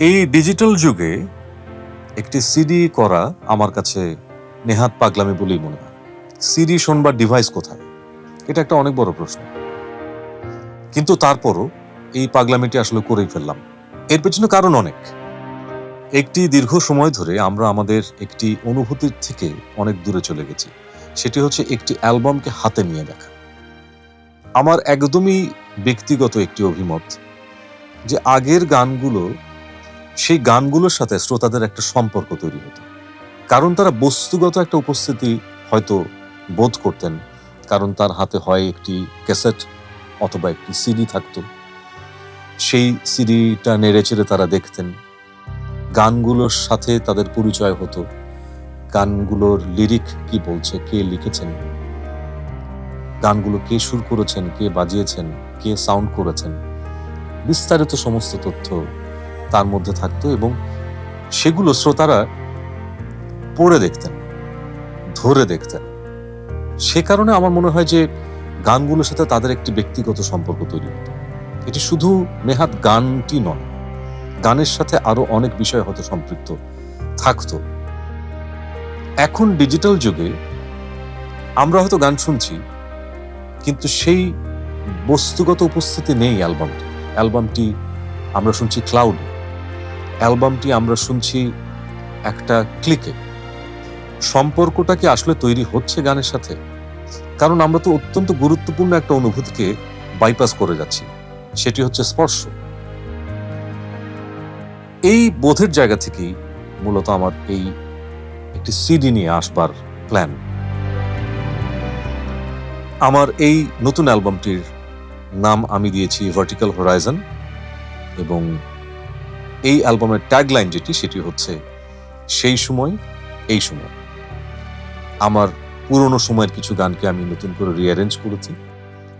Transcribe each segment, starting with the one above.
এই ডিজিটাল যুগে একটি সিডি করা আমার কাছে নেহাত পাগলামি বলেই মনে হয়। সিডি শোনবার ডিভাইস কোথায়? এটা একটা অনেক বড় প্রশ্ন। কিন্তু তারপরও এই পাগলামিটি আসলে করেই ফেললাম। এর পেছনে কারণ অনেক। একটি দীর্ঘ সময় ধরে আমরা আমাদের একটি অনুভূতির থেকে অনেক দূরে চলে গেছি। সেটি হচ্ছে একটি অ্যালবামকে হাতে নিয়ে দেখা। আমার একদমই ব্যক্তিগত একটি অভিমত যে আগের গানগুলো সেই গানগুলোর সাথে শ্রোতাদের একটা সম্পর্ক তৈরি হতো। কারণ তারা বস্তুগত একটা উপস্থিতি হয়তো বোধ করতেন, কারণ তার হাতে হয় একটি ক্যাসেট অথবা একটি সিডি থাকতো। সেই সিডিটা নেড়ে চেড়ে তারা দেখতেন। গানগুলোর সাথে তাদের পরিচয় হতো। গানগুলোর লিরিক কি বলছে, কে লিখেছেন? গানগুলো কে সুর করেছেন, কে বাজিয়েছেন, কে সাউন্ড করেছেন? বিস্তারিত সমস্ত তথ্য তার মধ্যে থাকতো এবং সেগুলো শ্রোতারা পড়ে দেখতেন, ধরে দেখতেন। সে কারণে আমার মনে হয় যে গানগুলোর সাথে তাদের একটি ব্যক্তিগত সম্পর্ক তৈরি হতো। এটি শুধু নেহাত গানটি নয়, গানের সাথে আরও অনেক বিষয় হয়তো সম্পৃক্ত থাকতো। এখন ডিজিটাল যুগে আমরা হয়তো গান শুনছি, কিন্তু সেই বস্তুগত উপস্থিতি নেই অ্যালবামটি। অ্যালবামটি আমরা শুনছি ক্লাউডে। অ্যালবামটি আমরা শুনছি একটা ক্লিকে। সম্পর্কটা কি আসলে তৈরি হচ্ছে গানের সাথে, কারণ আমরা তো অত্যন্ত গুরুত্বপূর্ণ একটা অনুভূতিকে বাইপাস করে যাচ্ছি, সেটি হচ্ছে স্পর্শ। এই বোধের জায়গা থেকেই মূলত আমার এই একটি সিডি নিয়ে আসবার প্ল্যান আমার এই নতুন অ্যালবামটির নাম আমি দিয়েছি ভার্টিক্যাল হরাইজন এবং এই অ্যালবামের ট্যাগলাইন যেটি, সেটি হচ্ছে, সেই সময়, এই সময়। আমার পুরনো সময়ের কিছু গানকে আমি নতুন করে রিঅ্যারেঞ্জ করেছি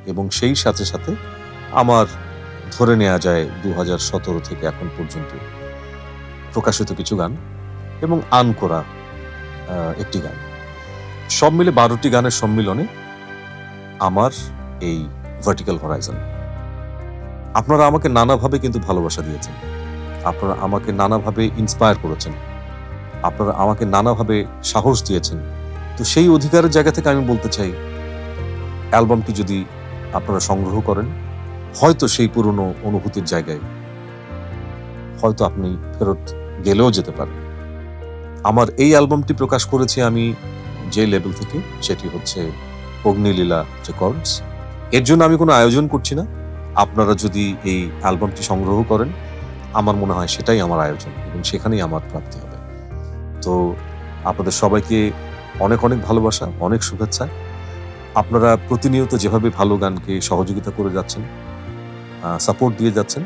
এবং সেই সাথে সাথে আমার ধরে নেওয়া যায় দু সতেরো থেকে এখন পর্যন্ত প্রকাশিত কিছু গান এবং আন করা একটি গান। সব মিলে বারোটি গানের সম্মিলনে আমার এই ভার্টিক্যাল হরাইজন আপনারা আমাকে নানাভাবে কিন্তু ভালোবাসা দিয়েছেন। আপনারা আমাকে নানাভাবে ইন্সপায়ার করেছেন। আপনারা আমাকে নানাভাবে সাহস দিয়েছেন। তো সেই অধিকারের জায়গা থেকে আমি বলতে চাই, অ্যালবামটি যদি আপনারা সংগ্রহ করেন, হয়তো সেই পুরনো অনুভূতির জায়গায় হয়তো আপনি ফেরত গেলেও যেতে পারেন। আমার এই অ্যালবামটি প্রকাশ করেছি আমি যে লেভেল থেকে, সেটি হচ্ছে অগ্নিলীলা রেকর্ডস এর জন্য আমি কোনো আয়োজন করছি না। আপনারা যদি এই অ্যালবামটি সংগ্রহ করেন আমার মনে হয় সেটাই আমার আয়োজন এবং সেখানেই আমার প্রাপ্তি হবে। তো আপনাদের সবাইকে অনেক অনেক ভালোবাসা, অনেক শুভেচ্ছা। আপনারা প্রতিনিয়ত যেভাবে ভালো গানকে সহযোগিতা করে যাচ্ছেন সাপোর্ট দিয়ে যাচ্ছেন,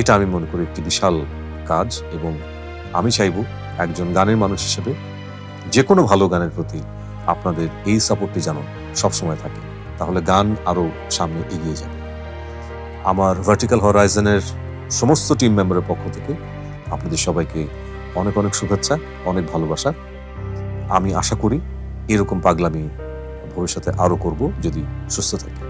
এটা আমি মনে করি একটি বিশাল কাজ এবং আমি চাইব একজন গানের মানুষ হিসেবে যে কোনো ভালো গানের প্রতি আপনাদের এই সাপোর্টটি যেন সবসময় থাকে। তাহলে গান আরও সামনে এগিয়ে যাবে। আমার ভার্টিক্যাল হরাইজনের সমস্ত টিম মেম্বারের পক্ষ থেকে আপনাদের সবাইকে অনেক অনেক শুভেচ্ছা, অনেক ভালোবাসা। আমি আশা করি এরকম পাগলামি ভবিষ্যতে আরও করব, যদি সুস্থ থাকি।